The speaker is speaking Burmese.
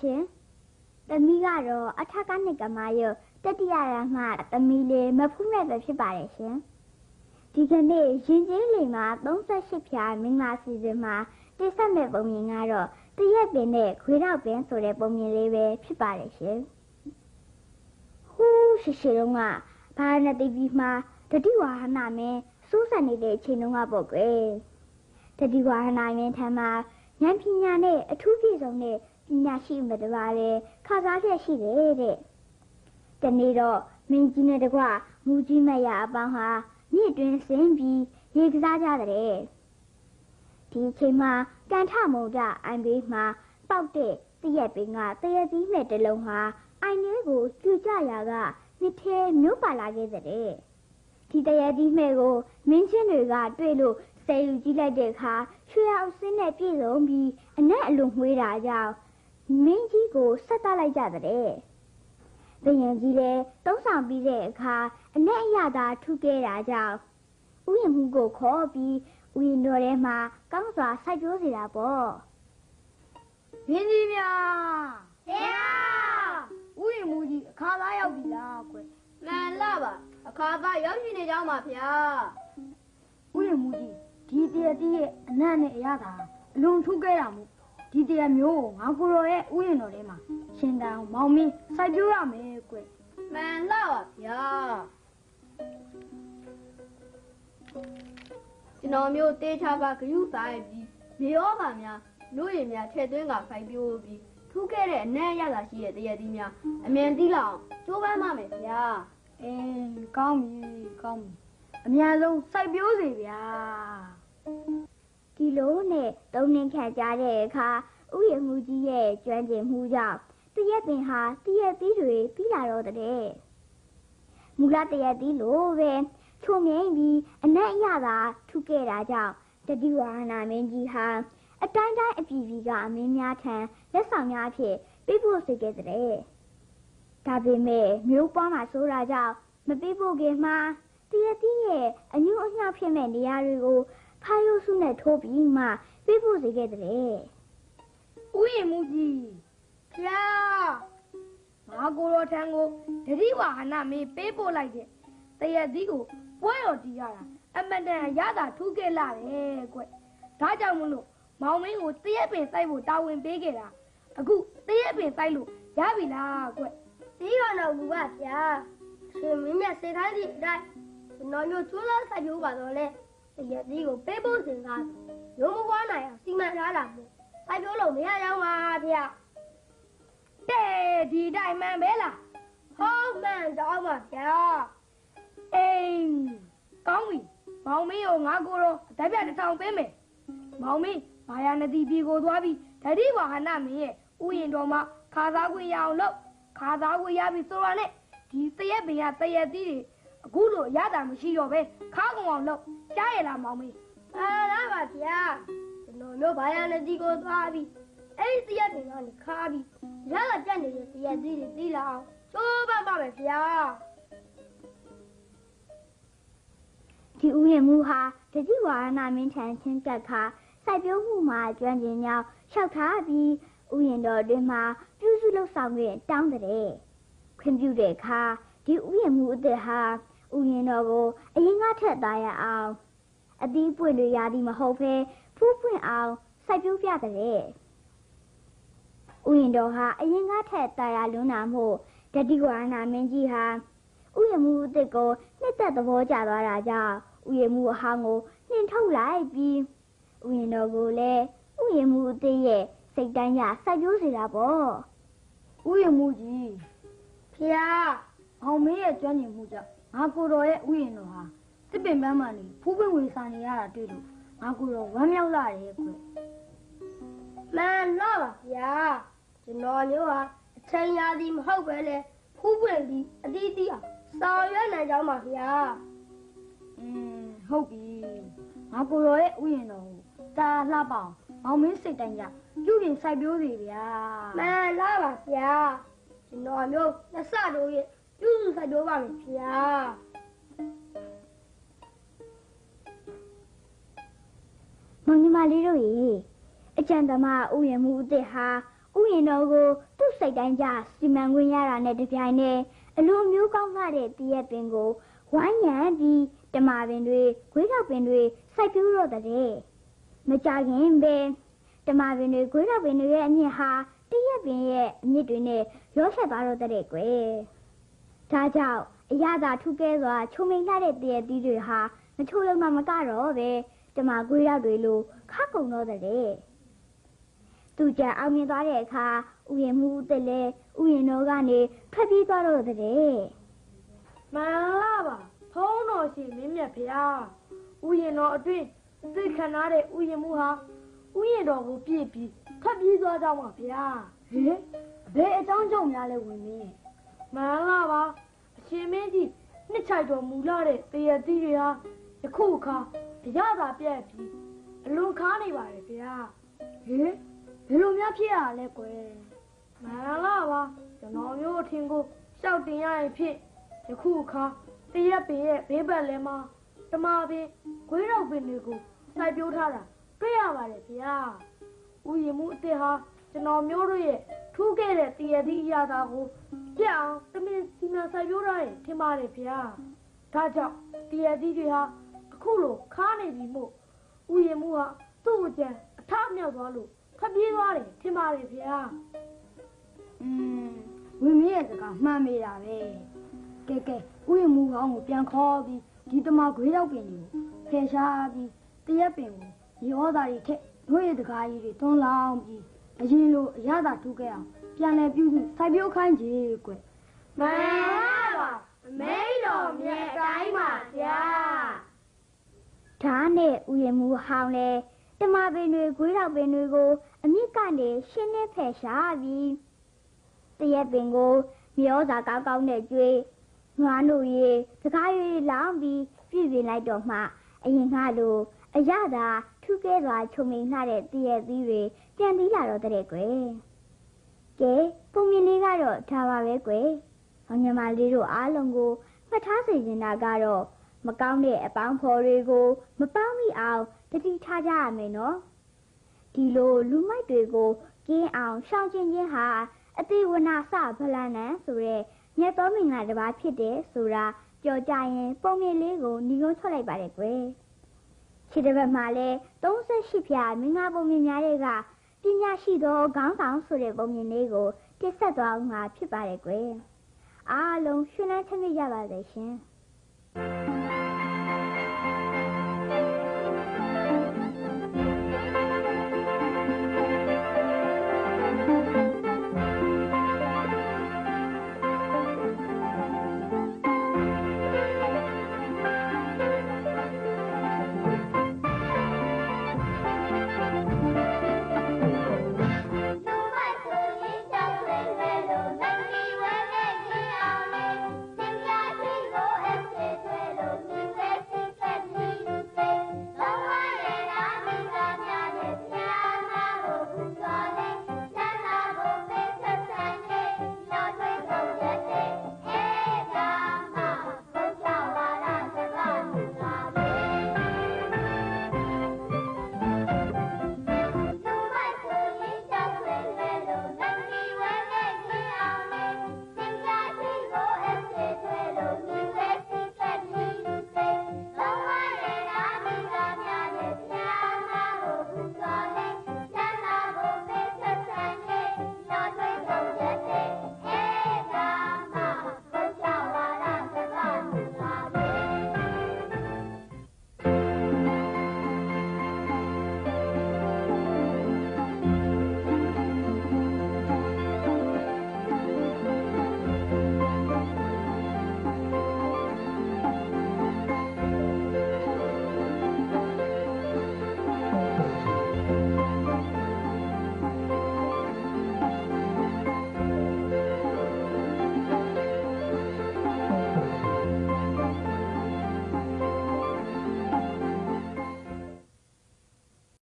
ပါရှင်သမီးကတော့အထက်ကနှစ်ကမယုတ်တတိယရမှသမီးလေးမဖူးမဲ့ပဲဖြစ်ပါတယ်ရှင်ဒီကနေ့ရင်ကျေးလိမ်မှာ38ဖြာမင်္ဂလာစီစဉ်မှာတိဆက်မဲ့ပုံမြင်ကတော့တရက်ပင်နဲ့ခွေတော့ပင်ဆိုတဲ့ပုံမြင်လေးပဲဖြစ်ပါတယ်ရှင်ဟူးရှိရှိတော့ကဘာရဏတိပြည်မှာတတိဝါဟနာမင်းစိုးစံနေတဲ့အချိန်တုန်းကပေါ့ကွယ်တတိဝါဟနာမင်းထမ်းမှာဉာဏ်ပညာနဲ့အထူးပြည့်စုံတဲ့ ပညာရှိမတပါလေခါစားချက်ရှိတယ်တဲ့တနေ့တော့မင်းကြီးနဲ့တကွမူကြီးမရအပေါင်းဟာမြစ်တွင်ဆင်းပြီးရေကစားကြတဲ့ဒီအချိန်မှာကန်ထမုံကြအိုင်ဘေးမှာပေါက်တဲ့တရက်ပင်ကတရက်သီးနဲ့တလုံးဟာအိုင်ထဲကိုကျူကြရာကနှစ်ထဲမြို့ပါလာခဲ့တဲ့ဒီတရက်သီးမဲ့ကိုမင်းချင်းတွေကတွေ့လို့ဆယ်ယူကြည့်လိုက်တဲ့အခါရွှေအောင်စင်းနဲ့ပြည့်စုံပြီးအနက်အလွန်မွေးတာကြောင့် မင်းကြီးကိုဆက်တလိုက်ကြတဲ့။ဘယင်ကြီးလည်းတုံးဆောင်ပြီးတဲ့အခါအနက်အရသာထုခဲ့တာကြောင့်ဥယျာဉ်မှုကိုခေါ်ပြီးဥယျာဉ်တော်ထဲမှာကောင်းစွာစိုက်ပျိုးစေတာပေါ့မင်းကြီးများ။ဆရာဥယျာဉ်မူကြီးအခါသားရောက်ပြီလားကွမှန်လားပါအခါသားရောက်ရှိနေကြောင်းပါဗျာဥယျာဉ်မူကြီးဒီတရတီးရဲ့အနံ့နဲ့အရသာအလွန်ထူးခဲ့တာမို့ ဒီတရမျိုးကိုငါကိုရောရဲ့ဥယျာဉ်တော်ထဲမှာရှင်တန်အောင်မောင်မင်းစိုက်ပျိုးရမယ်ကွမှန်လားပါဗျာကျွန်တော်မျိုးတေချာပါဂရုစားရပြီးမြေဩဘာများလို့ရင်များထည့်သွင်းကဖိုင်ပြိုးပြီးထူးခဲ့တဲ့အနံ့ရတာရှိတဲ့တရက်သီးများအမြန်သီးလောက်အောင်ကျိုးပန်းပါမယ်ဗျာအင်းကောင်းပြီကောင်းပြီအများဆုံးစိုက်ပျိုးစေဗျာ ဒီလိုနဲ့သုံးနှင်းခံကြတဲ့အခါဥယျာဉ်မှုကြီးရဲ့ကျွမ်းကျင်မှုကြောင့်တရက်ပင်ဟာတရက်သီးတွေပြီးလာတော့တဲ့။မူလတရက်သီးလိုပဲချုံငိမ့်ပြီးအနက်အရသာထုခဲ့တာကြောင့်တတိဝါဟနာမင်းကြီးဟာအတိုင်းတိုင်းအပြည်ပြည်ကအမင်းများထံလက်ဆောင်များအဖြစ်ပေးဖို့စေခဲ့တဲ့။ဒါပေမဲ့မျိုးပွားမှာဆိုးတာကြောင့်မပေးဖို့ခင်မှာတရက်သီးရဲ့အညွန့်အညောက်ဖြစ်မဲ့နေရာတွေကို ဖာရုပ်စုနဲ့ထိုးပြီးမှပြဖို့စေခဲ့တဲ့ဥယျာဉ်မူကြီးဖျားငါကိုရောထံကိုတတိဝါဟနာမင်းပေးပို့လိုက်တဲ့တရသီးကိုပွဲတော်တီးရတာအမတန်ရတာထူးခဲ့လာတယ်ကွဒါကြောင့်မလို့မောင်မင်းကိုတရက်ပင်စိုက်ဖို့တာဝန်ပေးခဲ့တာအခုတရက်ပင်စိုက်လို့ရပြီလားကွဒီရတော့ဘူးပါဗျာရှင်မင်းမြတ်စေတိုင်းဒီအတိုင်းကျွန်တော်မျိုးကျိုးလားဆက်ပြိုးပါတော့လေ တရက်သီးကိုပေးဖို့စဉ်းစားရုံးမွားနိုင်အောင်စီမံထားတာမို့ဆက်ပြိုးလို့မရကြောင်းပါဗျာတဲ့ဒီတိုင်းမှန်ပဲလားဟုတ်မှန်ကြောင်းပါဗျာအေးကောင်းပြီမောင်မင်းကိုငါကိုရောအတက်ပြတစ်ထောင်ပေးမယ်မောင်မင်းဘာယာနတိပြည်ကိုသွားပြီးဓတိဝါဟနာမင်းရဲ့ဥယျာဉ်တော်မှာခါသားခွင့်ရအောင်လုပ်ခါသားခွင့်ရပြီဆိုတော့နဲ့ဒီတရက်ပင်ကတရက်သီးတွေ အခုလိုရတာမရှိတော့ပဲခါကောင်အောင်လုပ်ကြားရလားမောင်မင်းအားလားပါဗျာကျွန်တော်မျိုးဘာယာနဒီကိုသွားပြီးအဲ့ဒီတရက်တင်ကနေခါပြီးရကတက်နေတဲ့တရက်သီးတွေသီးလာအောင်ကျိုးပန်းပါမယ်ဗျာဒီဥယျာဉ်မှုဟာတတိဝါရဏမင်းထံချင်းကပ်ခါစိုက်ပျိုးမှုမှာကျွမ်းကျင်ကြောင်းလျှောက်ထားပြီးဥယျာဉ်တော်တွင်မှာပြုစုလုပ်ဆောင်ခွင့်တောင်းတဲ့ခွင့်ပြုတဲ့အခါ ဒီဥယျာဉ်မှုအစ်စ်ဟာဥယျာဉ်တော်ကိုအရင်ကထက်သားရအောင်အသီးပွင့်တွေရသည်မဟုတ်ဘဲဖူးပွင့်အောင်စိုက်ပျိုးပြတဲ့ဥယျာဉ်တော်ဟာအရင်ကထက်တာယာလွန်းနာမှုတတိဝါနာမင်းကြီးဟာဥယျာဉ်မှုအစ်စ်ကိုနှစ်သက်သဘောကျသွားတာကြောင့်ဥယျာဉ်မှုအဟောင်းကိုနှင်ထုတ်လိုက်ပြီးဥယျာဉ်တော်ကိုလည်းဥယျာဉ်မှုအစ်စ်ရဲ့စိတ်တိုင်းရစိုက်ပျိုးစေတာပေါ့ဥယျာဉ်မှုကြီးဖျား မောင်မင်းရဲ့ကျွမ်းကျင်မှုကြောင့်ငါကိုတော်ရဲ့ဥယျာဉ်တော်ဟာတစ်ပင်ပန်းမှန်နေဖူးပွင့်ဝေစာနေရတာတွေ့လို့ငါကိုတော်ဝမ်းမြောက်လာတယ်ကွမှန်တော့ပါဗျာကျွန်တော်မျိုးဟာအချိန်ရာသည်မဟုတ်ပဲလေဖူးပွင့်ပြီးအတီးတီးအောင်ဆောင်ရွက်နိုင်ကြောင်းပါဗျာอืมဟုတ်ပြီငါကိုတော်ရဲ့ဥယျာဉ်တော်ကိုတာလှပအောင်မောင်မင်းစိတ်တိုင်းကြပြုပြင်စိုက်ပျိုးစီဗျာမှန်လားပါဗျာကျွန်တော်မျိုးလက်စတို့ရဲ့ ပြုစုဆက်တို့ပါမယ်ဗျာမောင်ညီမလေးတို့ရေအကြံသမားဥယျာဉ်မှုအစ်စ်ဟာဥဥယျာဉ်တော်ကိုသူ့စိတ်တိုင်းကြစီမံခွင့်ရတာနဲ့တပြိုင်တည်းအလိုမျိုးကောင်းလာတဲ့တရက်ပင်ကိုဝိုင်းရံပြီးတမာပင်တွေခွေးကောက်ပင်တွေစိုက်ပျိုးတော့တဲ့မကြခင်ပဲတမာပင်တွေခွေးကောက်ပင်တွေရဲ့အမြင့်ဟာတရက်ပင်ရဲ့အမြင့်တွေနဲ့ရောဆက်သွားတော့တဲ့ကွယ် ဒါကြောင့်အရသာထုကဲစွာချုံမိန်လှတဲ့တရက်သီးတွေဟာမချိုးလုံးမှမကတော့ပဲတမာခွေးရောက်တွေလိုခါကုံတော့တဲ့သူကြအောင်မြင်သွားတဲ့အခါဥယျာဉ်မှုအသက်လဲဥယျာဉ်တော်ကနေထွက်ပြေးသွားတော့တဲ့မှန်လားပါဖုံးတော်ရှင်မင်းမြတ်ဖျားဥယျာဉ်တော်အတွင်းသိခံရတဲ့ဥယျာဉ်မှုဟာဥယျာဉ်တော်ကိုပြည့်ပြီးခတ်ပြေးသွားကြောင်းပါဗျာဟေးဘယ်အကြောင်းကြောင့်များလဲဝင်မင်း မှန်လားပါအရှင်မင်းကြီးနှစ်ချိုက်တော်မူလာတဲ့တရတိတွေဟာယခုအခါအရသာပြက်ပြီးအလွန်ခါနေပါတယ်ဗျာဟေးဘယ်လိုများဖြစ်ရလဲကွယ်မှန်လားပါကျွန်တော်မျိုးအထင်ကိုရှောက်တင်ရရင်ဖြစ်ယခုအခါတရက်ပင်ရဲ့ဘေးဘက်လဲမှာတမာပင်ခွေးတော့ပင်တွေကိုစိုက်ပျိုးထားတာတွေ့ရပါတယ်ဗျာဥယျာဉ်မှုအစ်စ်ဟာကျွန်တော်မျိုးတို့ရဲ့ထူးခဲ့တဲ့တရသည့်အရာသာကို ပြတ်အောင်တမင်စီမံစိုက်ပျိုးထားရင်ထင်ပါတယ်ဗျာဒါကြောင့်တရသည့်တွေဟာအခုလိုခါနေပြီမို့ဥယျာဉ်မှုဟာသူ့အကြံအထမြောက်သွားလို့ခပြေးသွားတယ်ထင်ပါတယ်ဗျာอืมဝင်းမင်းရဲ့စကားမှန်မိတာပဲကဲကဲဥယျာဉ်မူကောင်းကိုပြန်ခေါ်ပြီးဒီတမခွေးရောက်ပင်ကိုဖယ်ရှားပြီးတရက်ပင်ကိုရေဩသားတွေထက်တို့ရဲ့တကားကြီးတွေတွန်းလောင်းပြီးအရင်လိုအရသာထူခဲ့အောင် ပြန်လဲပြုစုစိုက်ပျိုးခိုင်းကြကွယ်မှန်ပါအမိန်တော်မြတ်တိုင်းပါဗျာဓာတ်နဲ့ဥယျာဉ်မှုဟောင်းလဲတမပင်တွေခွေးတော့ပင်တွေကို အမြင့်ကနေရှင်းနေဖယ်ရှားပြီးတရက်ပင်ကိုမျောစာကောင်းကောင်းနဲ့ကျွေးငွားလို့ရေစကားရည်လောင်းပြီးပြည်ပြင်လိုက်တော့မှအရင်ကလိုအရသာထူးကဲစွာချုံမိန်လှတဲ့တရက်သီးတွေပြန်သီးလာတော့တဲ့ကွယ် ကဲပုံမြင်လေးကတော့ဒါပါပဲကွယ်ဟောညီမလေးတို့အားလုံးကိုမှတ်ထားစေချင်တာကတော့မကောင်းတဲ့အပေါင်းဖော်တွေကို မပေါင်းမိအောင်တတိထားကြရမယ်နော်ဒီလိုလူမိုက်တွေကိုကင်းအောင်ရှောင်ကျဉ်ခြင်းဟာအတိဝနာစဗလနံဆိုရက်မြတ်တော်မင်္ဂလာတစ်ပါးဖြစ်တယ်ဆိုတာကြော်ကြရင်ပုံမြင်လေးကိုညီကုန်းထွက်လိုက်ပါတယ်ကွယ်ခြေတစ်ပတ်မှာလဲ38ဖြာမင်္ဂလာပုံမြင်များတွေက ပညာရှိသောခေါင်းဆောင်ဆိုတဲ့ပုံမြင်လေးကိုပြစ်ဆက်သွားဦးမှာဖြစ်ပါတယ်ကွယ်အားလုံးရှင်လန်းချမ်းမြေ့ကြပါစေရှင် not